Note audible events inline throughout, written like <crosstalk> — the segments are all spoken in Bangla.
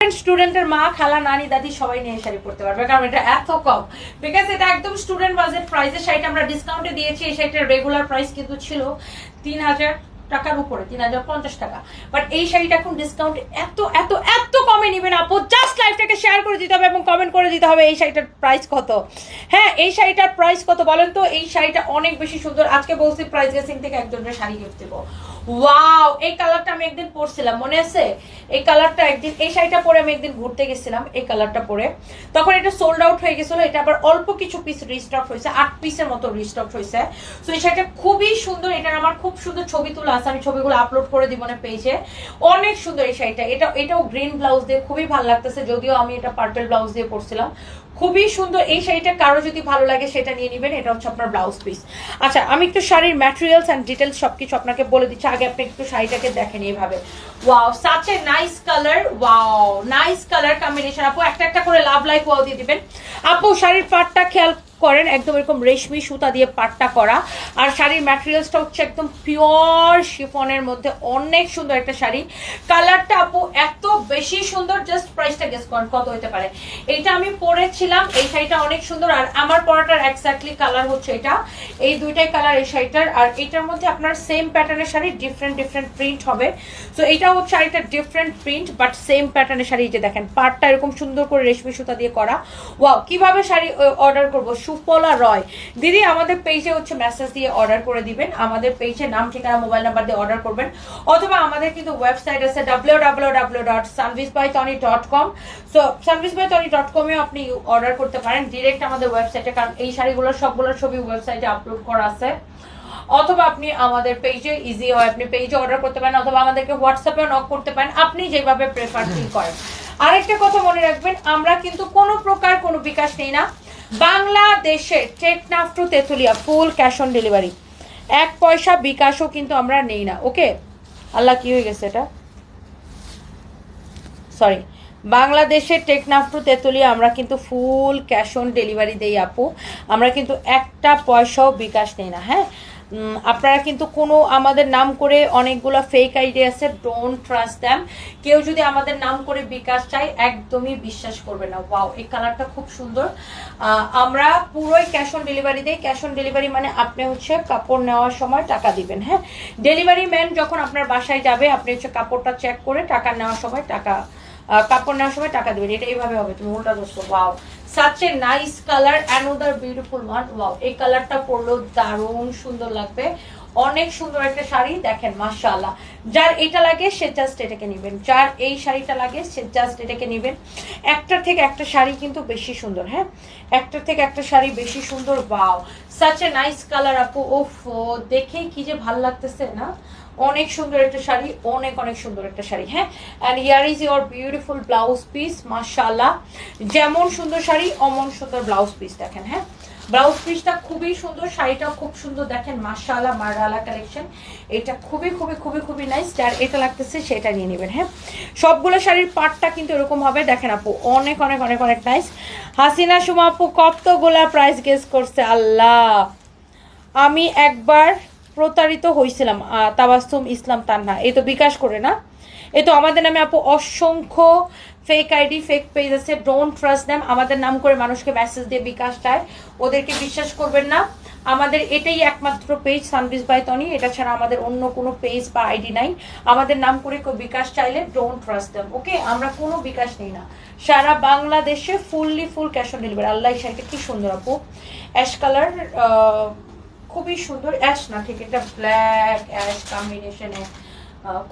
স্টুডেন্টের মা, খালা, নানি, দাদি সবাই নিয়ে শাড়ি পড়তে পারবে কারণ এটা এত কম। বিকজ এটা একদম স্টুডেন্ট বাজেট প্রাইসের শাড়িটা আমরা ডিসকাউন্টে দিয়েছি, এই শাড়িটার রেগুলার প্রাইস কিন্তু ছিল তিন হাজার টাকার উপরে, তিন হাজার পঞ্চাশ টাকা। বাট এই শাড়িটা এখন ডিসকাউন্ট এত এত এত কমে নেবেন আপু। জাস্ট লাইফটাকে শেয়ার করে দিতে হবে এবং কমেন্ট করে দিতে হবে এই শাড়িটার প্রাইস কত। হ্যাঁ এই শাড়িটার প্রাইস কত বলেন তো? এই শাড়িটা অনেক বেশি সুন্দর। আজকে বলছি প্রাইস গেসিং থেকে একজনের শাড়ি গিফট দেবো। ওয়াও এই কালারটা আমি একদিন পরছিলাম, মনে আছে? এই কালারটা একদিন, এই শাড়িটা পরে আমি একদিন ঘুরতে গেছিলাম, এই কালারটা পরে। তখন এটা সোল্ড আউট হয়ে গেছিল, এটা আবার অল্প কিছু পিস রিস্টক হয়েছে, আট পিসের মতো রিস্টক হয়েছে। তো এই শাড়িটা খুবই সুন্দর, এটার আমার খুব সুন্দর ছবি তোলা আছে, আমি ছবিগুলো আপলোড করে দিব না পেজে অনেক সুন্দর এই শাড়িটা, এটা, এটাও গ্রিন ব্লাউজ দিয়ে খুবই ভালো লাগতেছে, যদিও আমি এটা পার্পেল ব্লাউজ দিয়ে পরছিলাম। খুবই সুন্দর। এই শাড়িটা কারও যদি ভালো লাগে, সেটা নিয়ে নেবেন। এটা হচ্ছে আপনার ব্লাউজ পিস আচ্ছা আমি একটু শাড়ির ম্যাটেরিয়ালস অ্যান্ড ডিটেলস সব কিছু আপনাকে বলে দিচ্ছি। আগে আপনি একটু শাড়িটাকে দেখেন এইভাবে। Wow such a nice colour wow nice colour combination আপু, একটা একটা করে লাভ লাইক ওয়াও দিয়ে দিবেন। আপু, শাড়ির পাটটা খেয়াল করেন, একদম এরকম রেশমি সুতা দিয়ে পাটটা করা। আর শাড়ির ম্যাটেরিয়ালসটা হচ্ছে একদম পিওর শিফনের মধ্যে অনেক সুন্দর একটা শাড়ি। কালারটা আপু এত বেশি সুন্দর জাস্ট প্রাইসটা গেস করেন কত হতে পারে। এইটা আমি পরেছিলাম, এই শাড়িটা অনেক সুন্দর। আর আমার পরাটার এক্স্যাক্টলি কালার হচ্ছে এটা। এই দুইটাই কালার এই শাড়িটার। আর এটার মধ্যে আপনার সেম প্যাটার্নের শাড়ি ডিফারেন্ট ডিফারেন্ট প্রিন্ট হবে। সো এটা হচ্ছে শাড়িটা ডিফারেন্ট প্রিন্ট বাট সেম প্যাটার্নের শাড়ি। যে দেখেন, পাটটা এরকম সুন্দর করে রেশমি সুতা দিয়ে করা। ওয়াও কীভাবে শাড়ি অর্ডার করব? সুফলা রয়। দিদি, আমাদের পেজে হচ্ছে মেসেজ দিয়ে অর্ডার করে দিবেন। আমাদের পেজে নাম, ঠিকানা মোবাইল নাম্বার দিয়ে অর্ডার করবেন। অথবা আমাদের কিন্তু ওয়েবসাইট আছে W W dot by Tony dot com so service by Tony dot আপনি অর্ডার করতে পারেন ডিরেক্ট আমাদের ওয়েবসাইটে কারণ এই শাড়িগুলোর সবগুলোর ছবি ওয়েবসাইটে আপলোড করা আছে। অথবা আপনি আমাদের পেজে ইজি হয়, আপনি পেজে অর্ডার করতে পারেন, অথবা আমাদেরকে হোয়াটসঅ্যাপে নক করতে পারেন। আপনি যেভাবে প্রেফার ফিল করেন। আরেকটা কথা মনে রাখবেন, আমরা কিন্তু কোনো প্রকার কোনো বিকাশ নেই না। বাংলাদেশে Teknaf to Tetulia full cash on delivery. এক পয়সা বিকাশও কিন্তু আমরা নেই না, ওকে? আল্লাহ, কি হয়ে গেছে এটা? সরি বাংলাদেশে টেকনাফ টু তেঁতুলিয়া আমরা কিন্তু ফুল ক্যাশ অন ডেলিভারি দেই, আপু। আমরা কিন্তু একটা পয়সাও বিকাশ নেই না হ্যাঁ? আপনারা কিন্তু কোনো আমাদের নাম করে অনেকগুলো ফেক আইডি আছে ডোন্ট ট্রাস্ট দ্যাম কেউ যদি আমাদের নাম করে বিকাশ চায়, একদমই বিশ্বাস করবে না। ওয়াও এই কালারটা খুব সুন্দর। আমরা পুরোই ক্যাশ অন ডেলিভারি দিই। ক্যাশ অন ডেলিভারি মানে আপনি হচ্ছে কাপড় নেওয়ার সময় টাকা দিবেন হ্যাঁ? ডেলিভারি ম্যান যখন আপনার বাসায় যাবে, আপনি হচ্ছে কাপড়টা চেক করে টাকা নেওয়ার সময় টাকা কাপড় নেওয়ার সময় টাকা দেবেন। এটা এইভাবে হবে। তুমি উল্টা দোস্ত wow such a nice colour another beautiful one wow এই কালারটা পরলেও দারুণ সুন্দর লাগবে। অনেক সুন্দর একটা শাড়ি, দেখেন, মাশাআল্লাহ। যার এটা লাগে, সে জাস্ট এটাকে নেবেন। যার এই শাড়িটা লাগে, সে জাস্ট এটাকে নেবেন। একটার থেকে একটা শাড়ি কিন্তু বেশি সুন্দর হ্যাঁ? একটার থেকে একটা শাড়ি বেশি সুন্দর wow such a nice colour আপু। ওফ দেখেই কি যে ভালো লাগতেছে, না? অনেক সুন্দর একটা শাড়ি, অনেক অনেক সুন্দর একটা শাড়ি হ্যাঁ? And here is your beautiful blouse piece মাশাআল্লাহ। যেমন সুন্দর শাড়ি, অমন সুন্দর ব্লাউজ পিস দেখেন হ্যাঁ? ব্লাউজ পিসটা খুবই সুন্দর, শাড়িটাও খুব সুন্দর। দেখেন, মাশাআল্লাহ, মারালা কালেকশন। এটা খুবই খুবই খুবই খুবই নাইস যার এটা লাগতেছে সেটা নিয়ে নেবেন হ্যাঁ? সবগুলো শাড়ির পাটটা কিন্তু এরকম হবে। দেখেন আপু, অনেক অনেক অনেক অনেক নাইস হাসিনা সুমা আপু কতগুলা প্রাইস গেস করছে, আল্লাহ! আমি একবার প্রতারিত হয়েছিলাম তাবাস্তুম ইসলাম তান্না এই তো বিকাশ করে না। এ তো আমাদের নামে আপু অসংখ্য ফেক আইডি ফেক পেজ আছে ডোন্ট ট্রাস্ট দ্যাম আমাদের নাম করে মানুষকে মেসেজ দিয়ে বিকাশ চায় ওদেরকে বিশ্বাস করবেন না। আমাদের এটাই একমাত্র পেজ সানবিস বাই তনি এটা ছাড়া আমাদের অন্য কোনো পেজ বা আইডি নাই। আমাদের নাম করে কেউ বিকাশ চাইলে ডোন্ট ট্রাস্ট দ্যাম ওকে আমরা কোনো বিকাশ নেই না। সারা বাংলাদেশে fully full cash on delivery আল্লাহ শাড়িটা কি সুন্দর আপু। অ্যাশ কালার খুবই সুন্দর। অ্যাশ না, ঠিক, এটা ব্ল্যাক অ্যাশ কম্বিনেশনে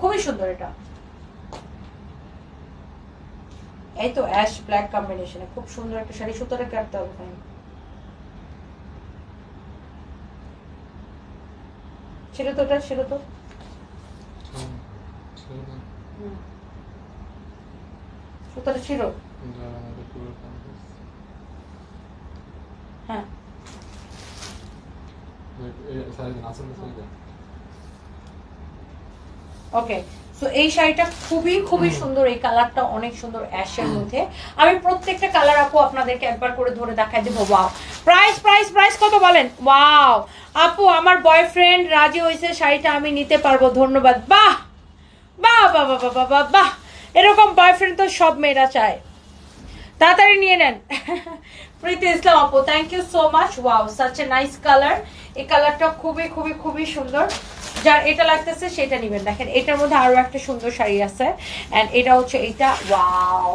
খুবই সুন্দর এটা। এই তো অ্যাশ ব্ল্যাক কম্বিনেশনে খুব সুন্দর একটা শাড়ি সুতোটা কাটতে হবে ভাই ছিল তো ওটা ছিল তো। সুতোটা ছিল হ্যাঁ। ওকে সো এই শাড়িটা খুবই খুবই সুন্দর। এই কালারটা অনেক সুন্দর অ্যাশের মধ্যে। আমি প্রত্যেকটা কালার আপু আপনাদেরকে একবার করে ধরে দেখাই দেবো। ওয়াও প্রাইস প্রাইস প্রাইস কত বলেন? ওয়াও আপু আমার বয়ফ্রেন্ড রাজি হয়েছে শাড়িটা আমি নিতে পারব। ধন্যবাদ। বাহ! বাহ বাহ বাহ বাহ বাহ বাহ! এরকম বয়ফ্রেন্ড তো সব মেয়েরা চায়। তাড়াতাড়ি নিয়ে নেন। <laughs> প্রীতি ইসলাম আপু thank you so much wow such a nice colour এই কালারটা খুবই খুবই খুবই সুন্দর। যার এটা লাগতেছে, সেটা নেবেন। দেখেন, এটার মধ্যে আরও একটা সুন্দর শাড়ি আছে। এন্ড এটা হচ্ছে এইটা ওয়াও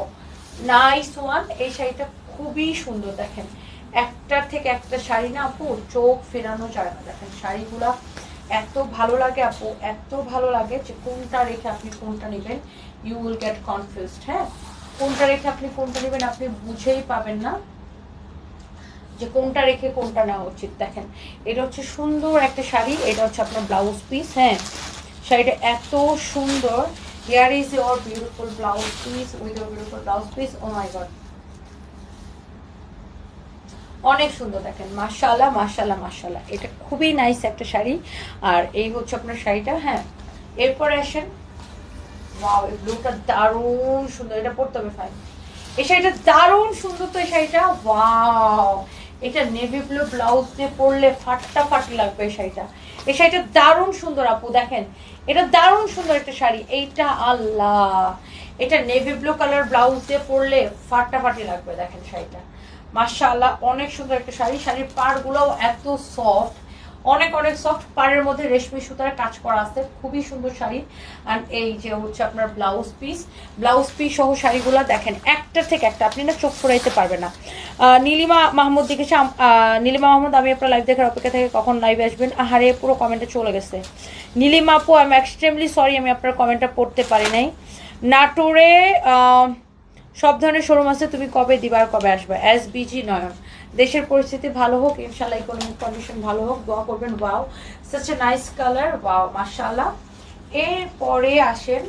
নাইস ওয়ান এই শাড়িটা খুবই সুন্দর, দেখেন। একটার থেকে একটা শাড়ি না, আপু, চোখ ফেরানো যায় না। দেখেন, শাড়িগুলা এত ভালো লাগে, আপু, এত ভালো লাগে যে কোনটা রেখে আপনি কোনটা নেবেন ইউ উইল গেট কনফিউজড হ্যাঁ? কোনটা রেখে আপনি কোনটা নেবেন, আপনি বুঝেই পাবেন না। যে কোনটা রেখে কোনটা নেওয়া উচিত, দেখেন। এটা হচ্ছে সুন্দর একটা শাড়ি, এটা হচ্ছে আপনার ব্লাউজ পিস হ্যাঁ? শাড়িটা এত সুন্দর। Here is your beautiful blouse piece with your beautiful blouse piece oh my God অনেক সুন্দর, দেখেন, মাশাআল্লাহ মাশাআল্লাহ মাশাআল্লাহ। এটা খুবই নাইস একটা শাড়ি। আর এই হচ্ছে আপনার শাড়িটা হ্যাঁ? এরপরে আসেন ওয়াও এই ব্লুটা দারুণ সুন্দর, এটা পড়তে হবে ফাইন এই শাড়িটা দারুণ সুন্দর তো, এই শাড়িটা ওয়াও এটা নেভি ব্লু ব্লাউজ দিয়ে পরলে ফাটটা ফাটি লাগবে এই শাড়িটা। এই শাড়িটা দারুণ সুন্দর আপু, দেখেন। এটা দারুণ সুন্দর একটা শাড়ি। এইটা আল্লাহ। এটা নেভি ব্লু কালার ব্লাউজ দিয়ে পরলে ফাটটা ফাটি লাগবে, দেখেন শাড়িটা। মাশাআল্লাহ, অনেক সুন্দর একটা শাড়ি। শাড়ির পাড়গুলোও এত সফট অনেক অনেক সফট পাড়ের মধ্যে রেশমি সুতার কাজ করা আছে। খুবই সুন্দর শাড়ি। আর এই যে হচ্ছে আপনার ব্লাউজ পিস ব্লাউজ পিস সহ শাড়িগুলো দেখেন, একটা থেকে একটা, আপনি না চোখ ফুরাইতে পারবেন না। নীলিমা মাহমুদ দেখেছে নীলিমা মাহমুদ, আমি আপনার লাইভ দেখার অপেক্ষা থেকে কখন লাইভে আসবেন? আহারে, পুরো কমেন্টে চলে গেছে। নীলিমা আপু আমি এক্সট্রিমলি সরি আমি আপনার কমেন্টটা পড়তে পারি নাই। নাটোরে সব ধরনের শোরুম আছে, তুমি কবে দিবার কবে আসবে? এস বিজি নয়ন। দেশের পরিস্থিতি ভালো হোক, ইনশাল্লাহ ইকোনমিক কন্ডিশন ভালো হোক, দোয়া করবেন wow such a nice colour wow মাশাআল্লাহ। এরপরে আসেন,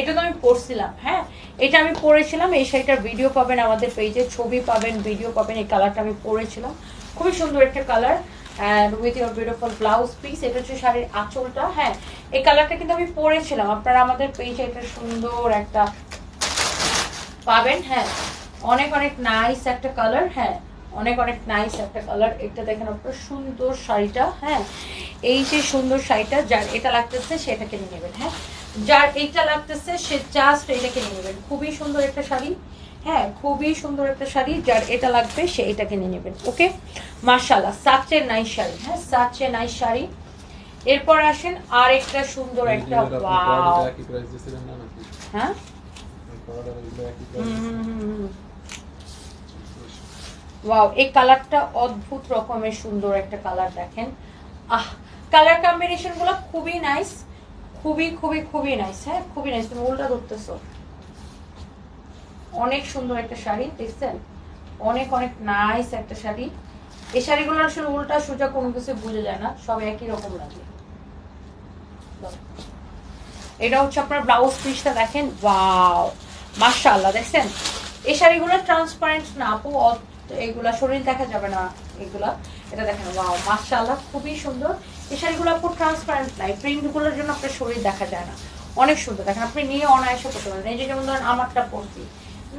এটা তো আমি পড়ছিলাম হ্যাঁ? এটা আমি পড়েছিলাম, এই শাড়িটার ভিডিও পাবেন আমাদের পেজে ছবি পাবেন ভিডিও পাবেন, এই কালারটা আমি পরেছিলাম খুবই সুন্দর একটা colour and with your beautiful blouse piece এটা হচ্ছে শাড়ির আঁচলটা হ্যাঁ? এই কালারটা কিন্তু আমি পরেছিলাম আপনারা আমাদের পেজে এটা সুন্দর একটা পাবেন হ্যাঁ? অনেক অনেক নাইস একটা কালার হ্যাঁ? অনেক অনেক নাইস একটা কালার এটা দেখেন আপনার সুন্দর শাড়িটা হ্যাঁ এই যে সুন্দর শাড়িটা যার এটা লাগতেছে সেটা কিনে নেবেন হ্যাঁ যার এইটা লাগতেছে সে জাস্ট এটা কিনে নেবেন খুবই সুন্দর একটা শাড়ি হ্যাঁ খুবই সুন্দর একটা শাড়ি যার এটা লাগবে সে এটা কিনে নেবেন ওকে মার্শাল্লাহ সাচে নাইস শাড়ি হ্যাঁ সাচে নাইস শাড়ি এরপর আসেন আর একটা সুন্দর একটা হ্যাঁ হুম, হুম, হুম। ওয়াও এই কালারটা অদ্ভুত রকমের সুন্দর একটা কালার দেখেন। আহ কালার কম্বিনেশনগুলো খুবই নাইস খুবই খুবই খুবই নাইস হ্যাঁ খুবই নাইস তুমি উল্টা ধরতেছো। অনেক সুন্দর একটা শাড়ি, দেখছেন? অনেক অনেক নাইস একটা শাড়ি। এই শাড়িগুলো আসলে উল্টা সোজা কোনো কিছু বোঝা যায় না, সব একই রকম লাগে। এটা হচ্ছে আপনার ব্লাউজ পিসটা দেখেন ওয়াও মাশাআল্লাহ, দেখছেন? এই শাড়িগুলো ট্রান্সপারেন্ট না, আপু অত- এগুলা শরীর দেখা যাবে না এগুলা। এটা দেখেন ওয়াও মাশাআল্লাহ, খুবই সুন্দর। এই শাড়িগুলো আপু ট্রান্সপারেন্ট নাই প্রিন্টগুলোর জন্য আপনার শরীর দেখা যায় না। অনেক সুন্দর, দেখেন, আপনি নিয়ে অনায়াসে করতে পারেন। এই যে যেমন ধরেন আমারটা পরছি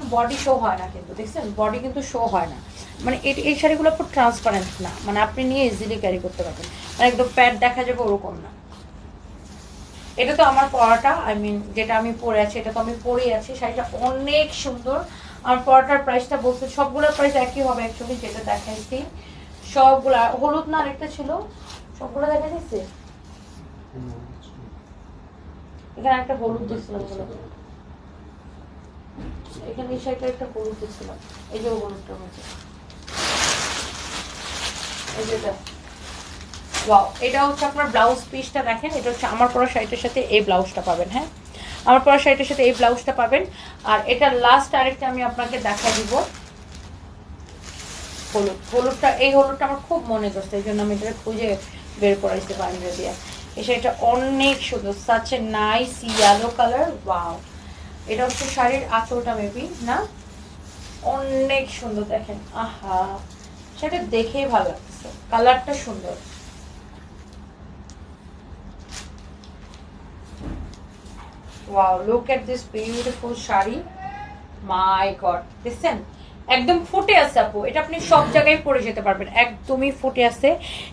বডি শো হয় না কিন্তু, দেখছেন? বডি কিন্তু শো হয় না। মানে এই- শাড়িগুলো পুরো ট্রান্সপারেন্ট না মানে আপনি নিয়ে ইজিলি ক্যারি করতে পারবেন। মানে একদম প্যাড দেখা যাবে ওরকম না। এটা তো আমার পরাটা আই মিন যেটা আমি পরে আছি, এটা তো আমি পরেই আছি, শাড়িটা অনেক সুন্দর। আমার পরাটার প্রাইসটা বলতে সবগুলোর প্রাইস একই হবে অ্যাকচুয়ালি যেটা দেখাইছি। সবগুলা, হলুদ না আরেকটা ছিল? সবগুলো দেখা যাচ্ছে এখানে একটা হলুদ দিচ্ছিলাম এখানে এই শাড়িটা একটা হলুদ দিচ্ছিলাম এই যে হলুদটার মধ্যে এই যেটা ওয়াও এটা হচ্ছে আপনার ব্লাউজ পিসটা দেখেন, এটা হচ্ছে আমার পরা শাড়িটার সাথে এই ব্লাউজটা পাবেন হ্যাঁ? আমার পরা শাড়িটার সাথে এই ব্লাউজটা পাবেন। আর এটা লাস্ট আরেকটা আমি আপনাকে দেখা দিব। হলুদ। হলুদটা এই হলুদটা আমার খুব মনে করছে, এই জন্য আমি এটা খুঁজে বের করাইতে পারি দিয়ে এই শাড়িটা অনেক সুন্দর such a nice yellow colour wow এটা হচ্ছে শাড়ির আঁচলটা মেবি না? অনেক সুন্দর দেখেন, আহা। সেটা দেখেই ভালো লাগছে। কালারটা সুন্দর। Wow look at this beautiful sari. My God দেখছেন? একদম ফুটে আছে আপু। এটা আপনি সব জায়গায় পরে যেতে পারবেন। একদমই ফুটে আছে।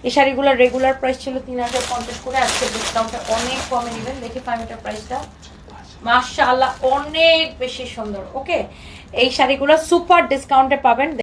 এই শাড়িগুলোর রেগুলার প্রাইস ছিল তিন হাজার পঞ্চাশ করে। আজকে ডিসকাউন্টে অনেক কমে নেবেন। দেখি ফাইভ প্রাইসটা মাশাআল্লাহ, অনেক বেশি সুন্দর। ওকে এই শাড়িগুলো সুপার ডিসকাউন্টে পাবেন।